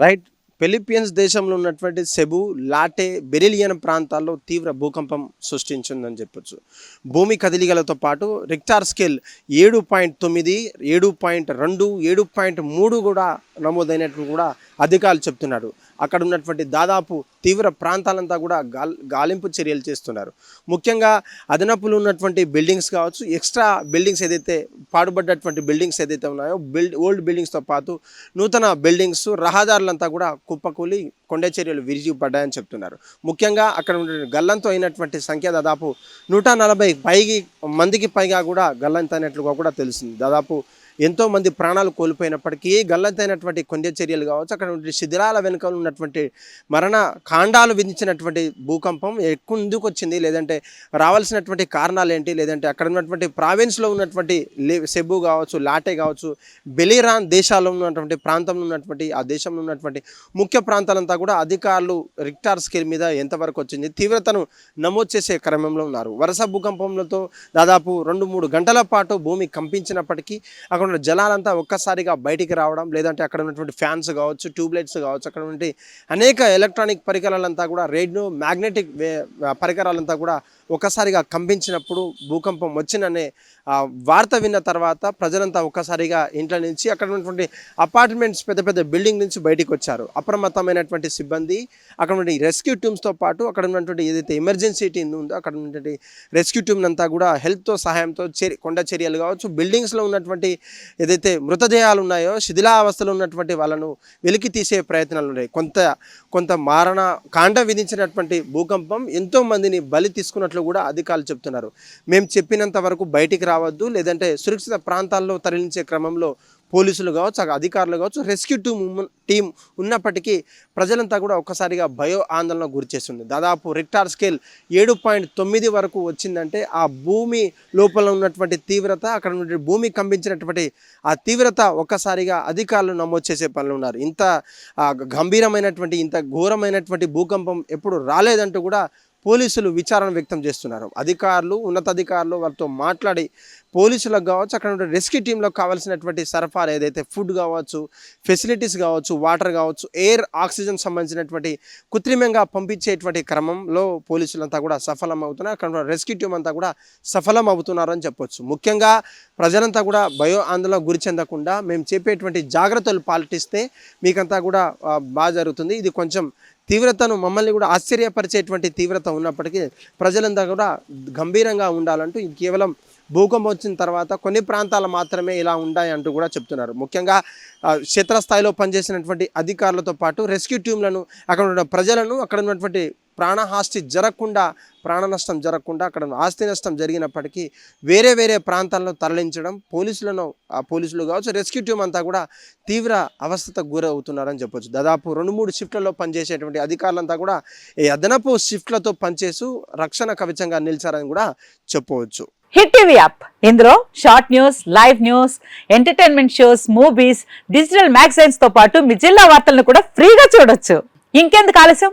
Right. Philippines దేశంలో ఉన్నటువంటి సెబు latte బెరిలియన్ ప్రాంతాల్లో తీవ్ర భూకంపం సృష్టించిందని చెప్పొచ్చు. భూమి కదిలిగలతో పాటు రిక్టార్ స్కేల్ ఏడు పాయింట్ తొమ్మిది ఏడు పాయింట్ రెండు ఏడు పాయింట్ మూడు కూడా నమోదైనట్లు కూడా అధికారులు చెప్తున్నారు. అక్కడ ఉన్నటువంటి దాదాపు తీవ్ర ప్రాంతాలంతా కూడా గాల్ గాలింపు చర్యలు చేస్తున్నారు. ముఖ్యంగా అదనపులు ఉన్నటువంటి బిల్డింగ్స్ కావచ్చు ఎక్స్ట్రా బిల్డింగ్స్ ఏదైతే పాడుపడ్డటువంటి బిల్డింగ్స్ ఏదైతే ఉన్నాయో బిల్డ్ ఓల్డ్ బిల్డింగ్స్తో పాటు నూతన బిల్డింగ్స్ రహదారులంతా కూడా కుప్పకూలి కొండ చర్యలు విరిగిపడ్డాయని చెప్తున్నారు. ముఖ్యంగా అక్కడ ఉన్న గల్లంతో అయినటువంటి సంఖ్య దాదాపు నూట నలభై పైకి మందికి పైగా కూడా గల్లంతైనట్లుగా కూడా తెలుస్తుంది. దాదాపు ఎంతోమంది ప్రాణాలు కోల్పోయినప్పటికీ గల్లంతైనటువంటి కొండ చర్యలు కావచ్చు అక్కడ శిథిలాల వెనుక ఉన్నటువంటి మరణ కాండాలు విధించినటువంటి భూకంపం ఎక్కువ ఎందుకు వచ్చింది. లేదంటే రావాల్సినటువంటి కారణాలు ఏంటి? లేదంటే అక్కడ ఉన్నటువంటి ప్రావిన్స్లో ఉన్నటువంటి లే- సెబు కావచ్చు లాటే కావచ్చు బెలిరాన్ దేశాల్లో ఉన్నటువంటి ప్రాంతంలో ఉన్నటువంటి ఆ దేశంలో ఉన్నటువంటి ముఖ్య ప్రాంతాలంతా కూడా అధికారులు రిక్టార్ స్కేల్ మీద ఎంతవరకు వచ్చింది? తీవ్రతను నమోదు చేసే క్రమంలో ఉన్నారు. వరుస భూకంపంలతో దాదాపు రెండు మూడు గంటల పాటు భూమి కంపించినప్పటికీ అక్కడ ఉన్న జలాలంతా ఒక్కసారిగా బయటికి రావడం లేదంటే అక్కడ ఉన్నటువంటి ఫ్యాన్స్ కావచ్చు ట్యూబ్లైట్స్ కావచ్చు అక్కడ ఉన్నటువంటి అనేక ఎలక్ట్రానిక్ పరికరాలంతా కూడా రేడియో మ్యాగ్నెటిక్ పరికరాలంతా కూడా ఒక్కసారిగా కంపించినప్పుడు భూకంపం వచ్చిననే వార్త విన్న తర్వాత ప్రజలంతా ఒక్కసారిగా ఇంట్లో నుంచి అక్కడ ఉన్నటువంటి అపార్ట్మెంట్స్ పెద్ద పెద్ద బిల్డింగ్ నుంచి బయటికి వచ్చారు. అప్రమత్తమైనటువంటి సిబ్బంది అక్కడ ఉన్నటువంటి రెస్క్యూ టీమ్స్తో పాటు అక్కడ ఉన్నటువంటి ఏదైతే ఎమర్జెన్సీ టీమ్ ఉందో అక్కడ ఉన్నటువంటి రెస్క్యూ టీమ్ అంతా కూడా హెల్త్తో సహాయంతో చర్య కొండ చర్యలు కావచ్చు బిల్డింగ్స్లో ఉన్నటువంటి ఏదైతే మృతదేహాలు ఉన్నాయో శిథిలావస్థలు ఉన్నటువంటి వాళ్ళను వెలికి తీసే ప్రయత్నాలు ఉన్నాయి. కొంత కొంత మారణ కాండ విధించినటువంటి భూకంపం ఎంతో మందిని బలి తీసుకున్నట్లు కూడా అధికారులు చెప్తున్నారు. మేము చెప్పినంత వరకు బయటికి రావద్దు లేదంటే సురక్షిత ప్రాంతాల్లో తరలించే క్రమంలో పోలీసులు కావచ్చు అక్కడ అధికారులు కావచ్చు రెస్క్యూ టీమ్ టీం ఉన్నప్పటికీ ప్రజలంతా కూడా ఒక్కసారిగా భయో ఆందోళన గురిచేస్తుంది దాదాపు రిక్టార్ స్కేల్ ఏడు పాయింట్ తొమ్మిది వరకు వచ్చిందంటే ఆ భూమి లోపల ఉన్నటువంటి తీవ్రత అక్కడ ఉన్నటువంటి భూమి కంపించినటువంటి ఆ తీవ్రత ఒక్కసారిగా అధికారులు నమోదు చేసే పనులు ఉన్నారు. ఇంత గంభీరమైనటువంటి ఇంత ఘోరమైనటువంటి భూకంపం ఎప్పుడు రాలేదంటూ కూడా పోలీసులు విచారణ వ్యక్తం చేస్తున్నారు. అధికారులు ఉన్నతాధికారులు వారితో మాట్లాడి పోలీసులకు కావచ్చు అక్కడ ఉన్న రెస్క్యూ టీంలకు కావాల్సినటువంటి సరఫరా ఏదైతే ఫుడ్ కావచ్చు ఫెసిలిటీస్ కావచ్చు వాటర్ కావచ్చు ఎయిర్ ఆక్సిజన్ సంబంధించినటువంటి కృత్రిమంగా పంపించేటువంటి క్రమంలో పోలీసులంతా కూడా సఫలం అవుతున్నారు అక్కడ రెస్క్యూ టీం అంతా కూడా సఫలం అవుతున్నారు అని చెప్పొచ్చు. ముఖ్యంగా ప్రజలంతా కూడా భయో ఆందోళన గురి చెందకుండా మేము చెప్పేటువంటి జాగ్రత్తలు పాటిస్తే మీకంతా కూడా బాగా జరుగుతుంది. ఇది కొంచెం తీవ్రతను మమ్మల్ని కూడా ఆశ్చర్యపరిచేటువంటి తీవ్రత ఉన్నప్పటికీ ప్రజలంతా కూడా గంభీరంగా ఉండాలంటూ ఇది కేవలం భూకంపం వచ్చిన తర్వాత కొన్ని ప్రాంతాలు మాత్రమే ఇలా ఉంటాయి అంటూ కూడా చెప్తున్నారు. ముఖ్యంగా క్షేత్రస్థాయిలో పనిచేసినటువంటి అధికారులతో పాటు రెస్క్యూ టీంలను అక్కడ ఉన్న ప్రజలను అక్కడ ఉన్నటువంటి ప్రాణహాస్తి జరగకుండా ప్రాణ నష్టం జరగకుండా అక్కడ ఆస్తి నష్టం జరిగినప్పటికీ వేరే వేరే ప్రాంతాల్లో తరలించడం పోలీసులను ఆ పోలీసులు కావచ్చు రెస్క్యూ టీం అంతా కూడా తీవ్ర అవస్థకు గురవుతున్నారని చెప్పొచ్చు. దాదాపు రెండు మూడు షిఫ్ట్లలో పనిచేసేటువంటి అధికారులంతా కూడా ఈ అదనపు షిఫ్ట్లతో పనిచేస్తూ రక్షణ కవచంగా నిలిచారని కూడా చెప్పవచ్చు. Hit TV app. ఇందులో short news live news entertainment shows movies digital మ్యాగజైన్స్తో పాటు మీ జిల్లా వార్తలను కూడా ఫ్రీగా చూడొచ్చు. ఇంకెందుకు ఆలస్యం?